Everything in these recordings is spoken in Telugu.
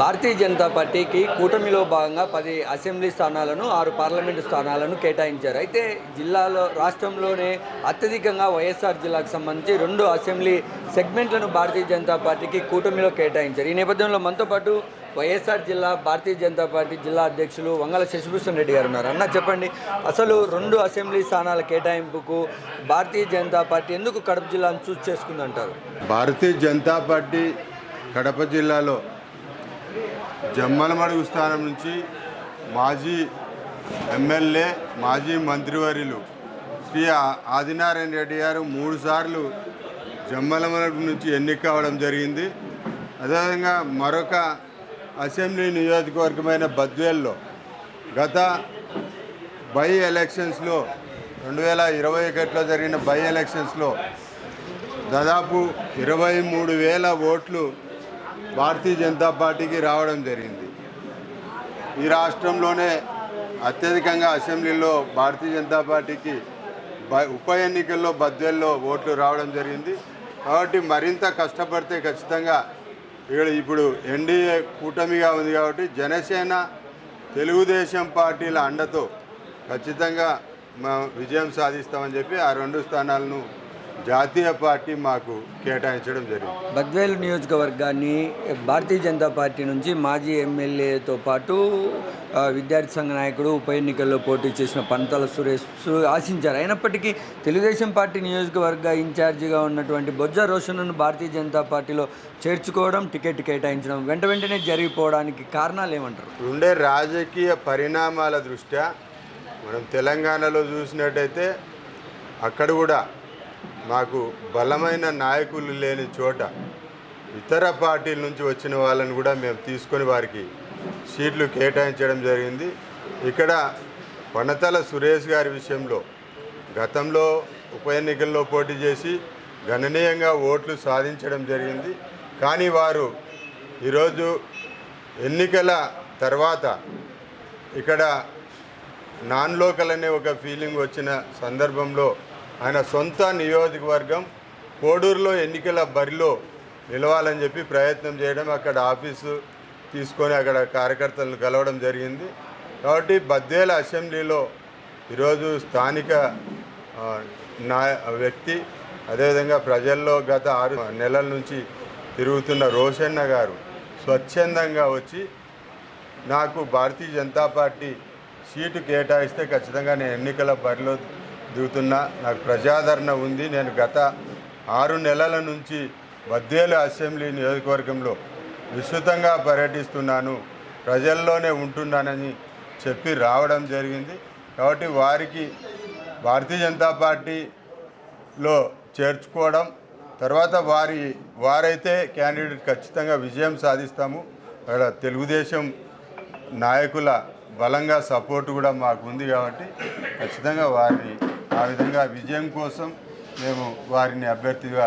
భారతీయ జనతా పార్టీకి కూటమిలో భాగంగా పది అసెంబ్లీ స్థానాలను ఆరు పార్లమెంటు స్థానాలను కేటాయించారు. అయితే జిల్లాలో రాష్ట్రంలోనే అత్యధికంగా వైఎస్ఆర్ జిల్లాకు సంబంధించి రెండు అసెంబ్లీ సెగ్మెంట్లను భారతీయ జనతా పార్టీకి కూటమిలో కేటాయించారు. ఈ నేపథ్యంలో మనతో పాటు వైఎస్ఆర్ జిల్లా భారతీయ జనతా పార్టీ జిల్లా అధ్యక్షులు వంగల శశిభూషణ్ రెడ్డి గారు ఉన్నారు. అన్న చెప్పండి అసలు రెండు అసెంబ్లీ స్థానాల కేటాయింపుకు భారతీయ జనతా పార్టీ ఎందుకు కడప జిల్లాను చూస్ చేసుకుందంటారు? భారతీయ జనతా పార్టీ కడప జిల్లాలో జమ్మలమడుగు స్థానం నుంచి మాజీ ఎమ్మెల్యే మాజీ మంత్రివర్యులు శ్రీ ఆదినారాయణ రెడ్డి గారు మూడు సార్లు జమ్మలమడుగు నుంచి ఎన్నిక కావడం జరిగింది. అదేవిధంగా మరొక అసెంబ్లీ నియోజకవర్గమైన బద్వేల్లో గత బై ఎలక్షన్స్లో రెండు వేల ఇరవై ఒకటిలో జరిగిన బై ఎలక్షన్స్లో దాదాపు ఇరవై మూడు వేల ఓట్లు భారతీయ జనతా పార్టీకి రావడం జరిగింది. ఈ రాష్ట్రంలోనే అత్యధికంగా అసెంబ్లీలో భారతీయ జనతా పార్టీకి ఉప ఎన్నికల్లో బద్దెల్లో ఓట్లు రావడం జరిగింది. కాబట్టి మరింత కష్టపడితే ఖచ్చితంగా ఇక్కడ ఇప్పుడు ఎన్డీఏ కూటమిగా ఉంది కాబట్టి జనసేన తెలుగుదేశం పార్టీల అండతో ఖచ్చితంగా మా విజయం సాధిస్తామని చెప్పి ఆ రెండు స్థానాలను జాతీయ పార్టీ మాకు కేటాయించడం జరిగింది. బద్వేలు నియోజకవర్గాన్ని భారతీయ జనతా పార్టీ నుంచి మాజీ ఎమ్మెల్యేతో పాటు విద్యార్థి సంఘ నాయకుడు ఉప ఎన్నికల్లో పోటీ చేసిన పంతల సురేష్ ఆశించారు. అయినప్పటికీ తెలుగుదేశం పార్టీ నియోజకవర్గ ఇన్ఛార్జిగా ఉన్నటువంటి బొజ్జ రోషన్ను భారతీయ జనతా పార్టీలో చేర్చుకోవడం టికెట్ కేటాయించడం వెంట వెంటనే జరిగిపోవడానికి కారణాలు ఏమంటారు? ఉండే రాజకీయ పరిణామాల దృష్ట్యా మనం తెలంగాణలో చూసినట్టయితే అక్కడ కూడా మాకు బలమైన నాయకులు లేని చోట ఇతర పార్టీల నుంచి వచ్చిన వాళ్ళని కూడా మేము తీసుకొని వారికి సీట్లు కేటాయించడం జరిగింది. ఇక్కడ వనతల సురేష్ గారి విషయంలో గతంలో ఉప ఎన్నికల్లో పోటీ చేసి గణనీయంగా ఓట్లు సాధించడం జరిగింది. కానీ వారు ఈరోజు ఎన్నికల తర్వాత ఇక్కడ నాన్ లోకల్ అనే ఒక ఫీలింగ్ వచ్చిన సందర్భంలో ఆయన సొంత నియోజకవర్గం కోడూరులో ఎన్నికల బరిలో నిలవాలని చెప్పి ప్రయత్నం చేయడం అక్కడ ఆఫీసు తీసుకొని అక్కడ కార్యకర్తలను కలవడం జరిగింది. కాబట్టి బద్దేల అసెంబ్లీలో ఈరోజు స్థానిక నా వ్యక్తి అదేవిధంగా ప్రజల్లో గత ఆరు నెలల నుంచి తిరుగుతున్న రోషన్న గారు స్వచ్ఛందంగా వచ్చి నాకు భారతీయ జనతా పార్టీ సీటు కేటాయిస్తే ఖచ్చితంగా నేను ఎన్నికల బరిలో దిగుతున్నా నాకు ప్రజాదరణ ఉంది. నేను గత ఆరు నెలల నుంచి బద్వేలు అసెంబ్లీ నియోజకవర్గంలో విస్తృతంగా పర్యటిస్తున్నాను. ప్రజల్లోనే ఉంటున్నానని చెప్పి రావడం జరిగింది. కాబట్టి వారికి భారతీయ జనతా పార్టీలో చేర్చుకోవడం తర్వాత వారి వారైతే క్యాండిడేట్ ఖచ్చితంగా విజయం సాధిస్తాము. అక్కడ తెలుగుదేశం నాయకుల బలంగా సపోర్ట్ కూడా మాకు ఉంది కాబట్టి ఖచ్చితంగా వారిని ఆ విధంగా విజయం కోసం మేము వారిని అభ్యర్థిగా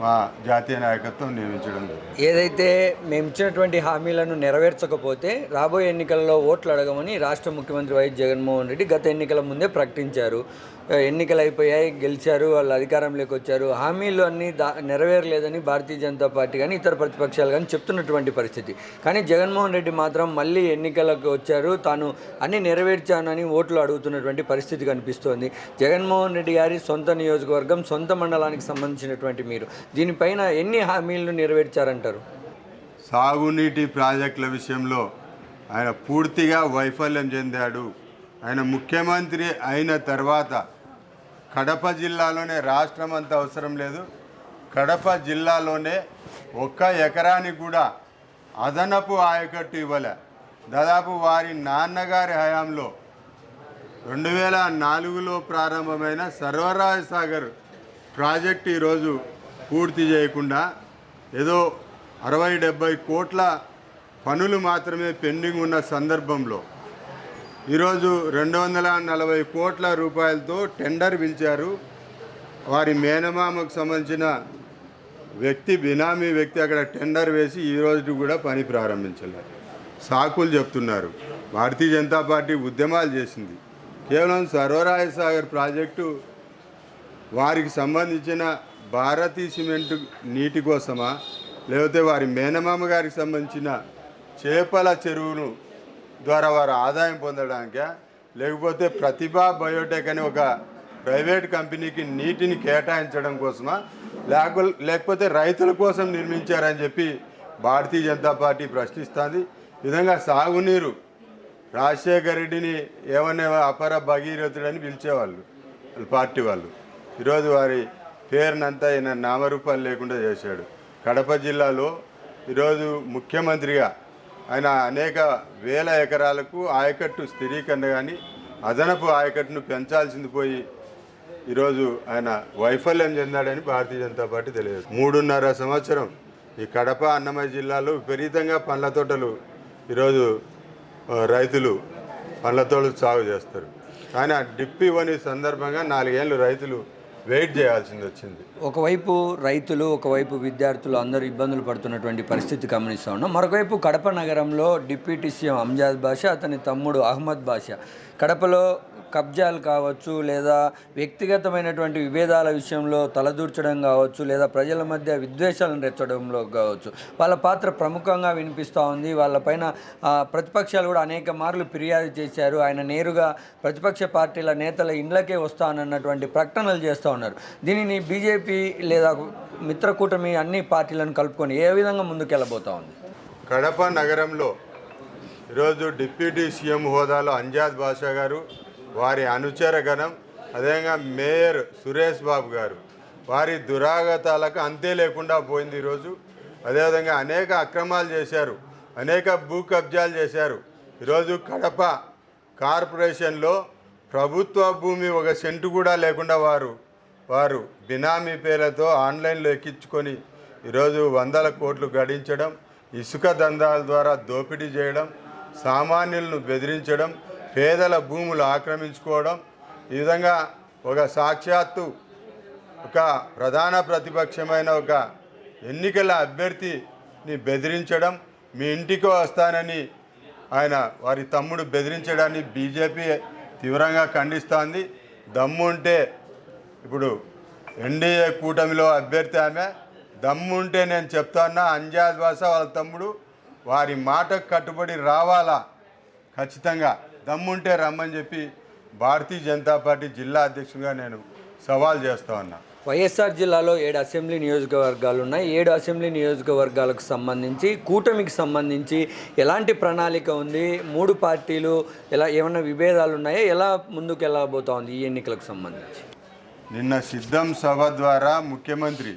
మా జాతీయ నాయకత్వం నియమించడం ఏదైతే మేము ఇచ్చినటువంటి హామీలను నెరవేర్చకపోతే రాబోయే ఎన్నికల్లో ఓట్లు అడగమని రాష్ట్ర ముఖ్యమంత్రి వైఎస్ జగన్మోహన్ రెడ్డి గత ఎన్నికల ముందే ప్రకటించారు. ఎన్నికలు అయిపోయాయి గెలిచారు వాళ్ళు అధికారంలోకి వచ్చారు హామీలు అన్నీ దా నెరవేరలేదని భారతీయ జనతా పార్టీ కానీ ఇతర ప్రతిపక్షాలు కానీ చెప్తున్నటువంటి పరిస్థితి. కానీ జగన్మోహన్ రెడ్డి మాత్రం మళ్ళీ ఎన్నికలకు వచ్చారు. తాను అన్ని నెరవేర్చానని ఓట్లు అడుగుతున్నటువంటి పరిస్థితి కనిపిస్తోంది. జగన్మోహన్ రెడ్డి గారి సొంత నియోజకవర్గం సొంత మండలానికి సంబంధించినటువంటి మీరు. దీనిపైన ఎన్ని హామీలను నెరవేర్చారంటారు? సాగునీటి ప్రాజెక్టుల విషయంలో ఆయన పూర్తిగా వైఫల్యం చెందాడు. ఆయన ముఖ్యమంత్రి అయిన తర్వాత కడప జిల్లాలోనే రాష్ట్రం అంత అవసరం లేదు. కడప జిల్లాలోనే ఒక్క ఎకరానికి కూడా అదనపు ఆయకట్టు ఇవ్వలే. దాదాపు వారి నాన్నగారి హయాంలో రెండు వేల నాలుగులో ప్రారంభమైన సర్వరాజ్ సాగర్ ప్రాజెక్ట్ ఈరోజు పూర్తి చేయకుండా ఏదో అరవై డెబ్బై కోట్ల పనులు మాత్రమే పెండింగ్ ఉన్న సందర్భంలో ఈరోజు రెండు వందల నలభై కోట్ల రూపాయలతో టెండర్ పిలిచారు. వారి మేనమామకు సంబంధించిన వ్యక్తి బినామీ వ్యక్తి అక్కడ టెండర్ వేసి ఈ కూడా పని ప్రారంభించలేదు సాకులు చెప్తున్నారు. భారతీయ జనతా పార్టీ ఉద్యమాలు చేసింది. కేవలం సర్వరాయ సాగర్ ప్రాజెక్టు వారికి సంబంధించిన భారతీ సిమెంట్ నీటి కోసమా? లేకపోతే వారి మేనమామ గారికి సంబంధించిన చేపల చెరువును ద్వారా వారు ఆదాయం పొందడానికి లేకపోతే ప్రతిభా బయోటెక్ అని ఒక ప్రైవేట్ కంపెనీకి నీటిని కేటాయించడం కోసమా? లేక లేకపోతే రైతుల కోసం నిర్మించారని చెప్పి భారతీయ జనతా పార్టీ ప్రశ్నిస్తుంది. విధంగా సాగునీరు రాజశేఖర రెడ్డిని ఏమన్నా అపర భగీరథుడని పిలిచేవాళ్ళు పార్టీ వాళ్ళు. ఈరోజు వారి పేరునంతా ఈయన నామరూపాలు లేకుండా చేశాడు. కడప జిల్లాలో ఈరోజు ముఖ్యమంత్రిగా ఆయన అనేక వేల ఎకరాలకు ఆయకట్టు స్థిరీకరణ కానీ అదనపు ఆయకట్టును పెంచాల్సింది పోయి ఈరోజు ఆయన వైఫల్యం చెందాడని భారతీయ జనతా పార్టీ తెలియదు మూడున్నర సంవత్సరం ఈ కడప అన్నమయ్య జిల్లాలో విపరీతంగా పండ్ల తోటలు ఈరోజు రైతులు పండ్ల తోటలు సాగు చేస్తారు. ఆయన డిప్పి ఇవ్వని సందర్భంగా నాలుగేళ్ళు రైతులు వెయిట్ చేయాల్సింది వచ్చింది. ఒకవైపు రైతులు ఒకవైపు విద్యార్థులు అందరూ ఇబ్బందులు పడుతున్నటువంటి పరిస్థితి గమనిస్తూ ఉన్నాం. మరొకవైపు కడప నగరంలో డిప్యూటీ సీఎం అంజాద్ బాషా అతని తమ్ముడు అహ్మద్ బాషా. కడపలో కబ్జాలు కావచ్చు లేదా వ్యక్తిగతమైనటువంటి విభేదాల విషయంలో తలదూర్చడం కావచ్చు లేదా ప్రజల మధ్య విద్వేషాలను రెచ్చడంలో కావచ్చు. వాళ్ళ పాత్ర ప్రముఖంగా వినిపిస్తూ ఉంది. వాళ్ళపైన ప్రతిపక్షాలు కూడా అనేక మార్లు ఫిర్యాదు చేశారు. ఆయన నేరుగా ప్రతిపక్ష పార్టీల నేతల ఇండ్లకే వస్తానన్నటువంటి ప్రకటనలు చేస్తూ ఉన్నారు. దీనిని బీజేపీ లేదా మిత్రకూటమి అన్ని పార్టీలను కలుపుకొని ఏ విధంగా ముందుకెళ్ళబోతా ఉంది? కడప నగరంలో ఈరోజు డిప్యూటీ సీఎం హోదాలో అంజాద్ బాషా గారు వారి అనుచర గణం అదేవిధంగా మేయర్ సురేష్ బాబు గారు. వారి దురాగతాలకు అంతే లేకుండా పోయింది ఈరోజు. అదేవిధంగా అనేక అక్రమాలు చేశారు అనేక భూ కబ్జాలు చేశారు. ఈరోజు కడప కార్పొరేషన్లో ప్రభుత్వ భూమి ఒక సెంటు కూడా లేకుండా వారు వారు బినామీ పేర్లతో ఆన్లైన్లో ఎక్కించుకొని ఈరోజు వందల కోట్లు గడించడం ఇసుక దందాల ద్వారా దోపిడీ చేయడం సామాన్యులను బెదిరించడం పేదల భూములు ఆక్రమించుకోవడం ఈ విధంగా ఒక సాక్షాత్తు ఒక ప్రధాన ప్రతిపక్షమైన ఒక ఎన్నికల అభ్యర్థిని బెదిరించడం మీ ఇంటికి వస్తానని ఆయన వారి తమ్ముడు బెదిరించడాన్ని బీజేపీ తీవ్రంగా ఖండిస్తోంది. దమ్ము ఉంటే ఇప్పుడు ఎన్డీఏ కూటమిలో అభ్యర్థి ఆమె దమ్ము ఉంటే నేను చెప్తాన్నా అంజాద్ బాస వాళ్ళ తమ్ముడు వారి మాటకు కట్టుబడి రావాలా? ఖచ్చితంగా. దమ్ముంటే రమ్మని చెప్పి భారతీయ జనతా పార్టీ జిల్లా అధ్యక్షుడిగా నేను సవాల్ చేస్తా ఉన్నా. వైఎస్ఆర్ జిల్లాలో ఏడు అసెంబ్లీ నియోజకవర్గాలు ఉన్నాయి ఏడు అసెంబ్లీ నియోజకవర్గాలకు సంబంధించి కూటమికి సంబంధించి ఎలాంటి ప్రణాళిక ఉంది? మూడు పార్టీలు ఎలా ఏమైనా విభేదాలు ఉన్నాయా ఎలా ముందుకు వెళ్ళబోతా ఉంది ఈ ఎన్నికలకు సంబంధించి? నిన్న సిద్ధం సభ ద్వారా ముఖ్యమంత్రి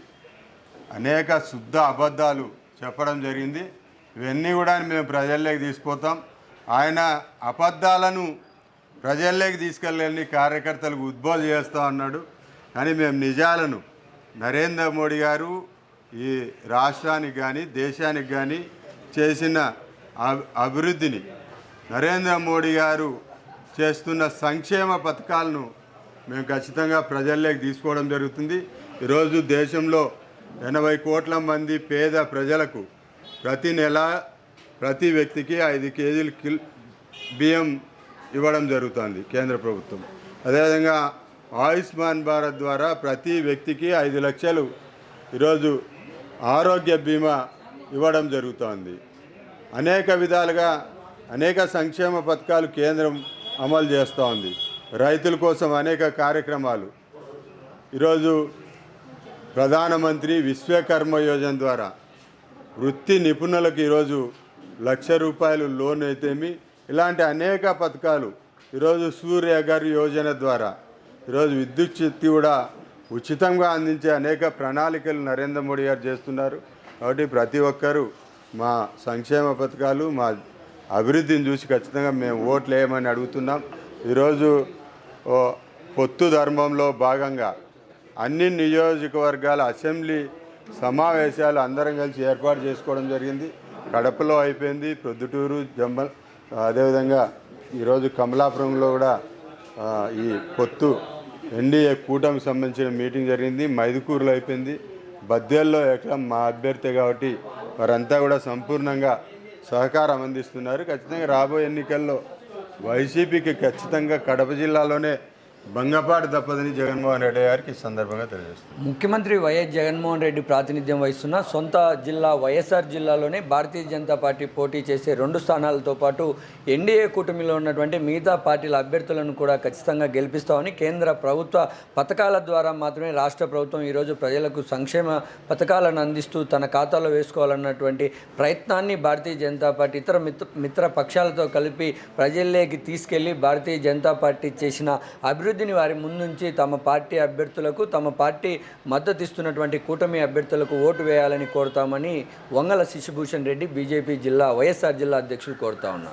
అనేక శుద్ధ అబద్ధాలు చెప్పడం జరిగింది. ఇవన్నీ కూడా మేము ప్రజల్లోకి తీసుకుపోతాం. ఆయన అబద్ధాలను ప్రజల్లోకి తీసుకెళ్ళని కార్యకర్తలకు ఉద్బోధ చేస్తా అన్నాడు కానీ మేము నిజాలను నరేంద్ర మోడీ గారు ఈ రాష్ట్రానికి కానీ దేశానికి కానీ చేసిన అభివృద్ధిని నరేంద్ర మోడీ గారు చేస్తున్న సంక్షేమ పథకాలను మేము ఖచ్చితంగా ప్రజల్లోకి తీసుకోవడం జరుగుతుంది. ఈరోజు దేశంలో ఎనభై కోట్ల మంది పేద ప్రజలకు ప్రతి నెల ప్రతి వ్యక్తికి ఐదు కేజీలు కిల్ బియ్యం ఇవ్వడం జరుగుతుంది కేంద్ర ప్రభుత్వం. అదేవిధంగా ఆయుష్మాన్ భారత్ ద్వారా ప్రతి వ్యక్తికి ఐదు లక్షలు ఈరోజు ఆరోగ్య బీమా ఇవ్వడం జరుగుతోంది. అనేక విధాలుగా అనేక సంక్షేమ పథకాలు కేంద్రం అమలు చేస్తోంది. రైతుల కోసం అనేక కార్యక్రమాలు. ఈరోజు ప్రధానమంత్రి విశ్వకర్మ యోజన ద్వారా వృత్తి నిపుణులకు ఈరోజు లక్ష రూపాయలు లోన్ అయితేమి ఇలాంటి అనేక పథకాలు ఈరోజు సూర్య గారి యోజన ద్వారా ఈరోజు విద్యుత్ శక్తి కూడా ఉచితంగా అందించే అనేక ప్రణాళికలు నరేంద్ర మోడీ గారు చేస్తున్నారు. కాబట్టి ప్రతి ఒక్కరూ మా సంక్షేమ పథకాలు మా అభివృద్ధిని చూసి ఖచ్చితంగా మేము ఓట్లు వేయమని అడుగుతున్నాం. ఈరోజు ఓ పొత్తు ధర్మంలో భాగంగా అన్ని నియోజకవర్గాల అసెంబ్లీ సమావేశాలు అందరం కలిసి ఏర్పాటు చేసుకోవడం జరిగింది. కడపలో అయిపోయింది. ప్రొద్దుటూరు జంబల్ అదేవిధంగా ఈరోజు కమలాపురంలో కూడా ఈ పొత్తు ఎన్డీఏ కూటమికి సంబంధించిన మీటింగ్ జరిగింది. మైదుకూరులో అయిపోయింది. బద్దెల్లో ఎక్కడ మా అభ్యర్థి కాబట్టి వారంతా కూడా సంపూర్ణంగా సహకారం అందిస్తున్నారు. ఖచ్చితంగా రాబోయే ఎన్నికల్లో వైసీపీకి ఖచ్చితంగా కడప జిల్లాలోనే భంగపాటు తప్పదని జగన్మోహన్ రెడ్డి గారికి ఈ సందర్భంగా తెలియజేస్తుంది ముఖ్యమంత్రి వైఎస్ జగన్మోహన్ రెడ్డి ప్రాతినిధ్యం వహిస్తున్న సొంత జిల్లా వైఎస్ఆర్ జిల్లాలోనే భారతీయ జనతా పార్టీ పోటీ చేసే రెండు స్థానాలతో పాటు ఎన్డీఏ కూటమిలో ఉన్నటువంటి మిగతా పార్టీల అభ్యర్థులను కూడా ఖచ్చితంగా గెలిపిస్తామని కేంద్ర ప్రభుత్వ పథకాల ద్వారా మాత్రమే రాష్ట్ర ప్రభుత్వం ఈరోజు ప్రజలకు సంక్షేమ పథకాలను అందిస్తూ తన ఖాతాలో వేసుకోవాలన్నటువంటి ప్రయత్నాన్ని భారతీయ జనతా పార్టీ ఇతర మిత్ర మిత్ర పక్షాలతో కలిపి ప్రజల్లోకి తీసుకెళ్ళి భారతీయ జనతా పార్టీ చేసిన అభివృద్ధి అభ్యర్థిని వారి ముందుంచి తమ పార్టీ అభ్యర్థులకు తమ పార్టీ మద్దతు ఇస్తున్నటువంటి కూటమి అభ్యర్థులకు ఓటు వేయాలని కోరుతామని వంగల శిశుభూషణ్ రెడ్డి బీజేపీ జిల్లా వైఎస్ఆర్ జిల్లా అధ్యక్షులు కోరుతా ఉన్నారు.